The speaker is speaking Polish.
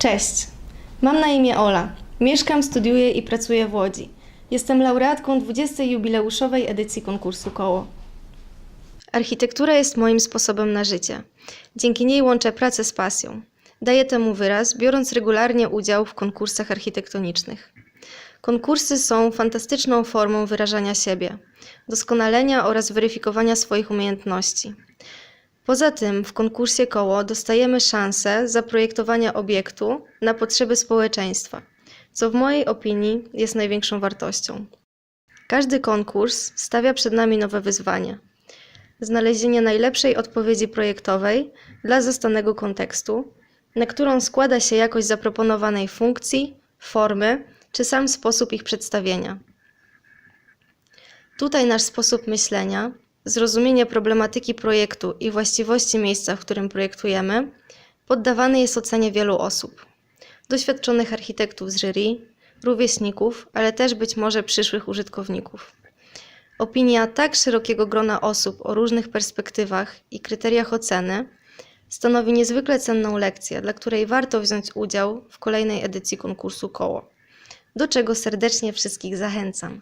Cześć, mam na imię Ola. Mieszkam, studiuję i pracuję w Łodzi. Jestem laureatką 20. jubileuszowej edycji konkursu Koło. Architektura jest moim sposobem na życie. Dzięki niej łączę pracę z pasją. Daję temu wyraz, biorąc regularnie udział w konkursach architektonicznych. Konkursy są fantastyczną formą wyrażania siebie, doskonalenia oraz weryfikowania swoich umiejętności. Poza tym w konkursie koło dostajemy szansę zaprojektowania obiektu na potrzeby społeczeństwa, co w mojej opinii jest największą wartością. Każdy konkurs stawia przed nami nowe wyzwanie. Znalezienie najlepszej odpowiedzi projektowej dla zastanego kontekstu, na którą składa się jakość zaproponowanej funkcji, formy czy sam sposób ich przedstawienia. Tutaj nasz sposób myślenia, zrozumienie problematyki projektu i właściwości miejsca, w którym projektujemy, poddawany jest ocenie wielu osób. Doświadczonych architektów z jury, rówieśników, ale też być może przyszłych użytkowników. Opinia tak szerokiego grona osób o różnych perspektywach i kryteriach oceny stanowi niezwykle cenną lekcję, dla której warto wziąć udział w kolejnej edycji konkursu Koło, do czego serdecznie wszystkich zachęcam.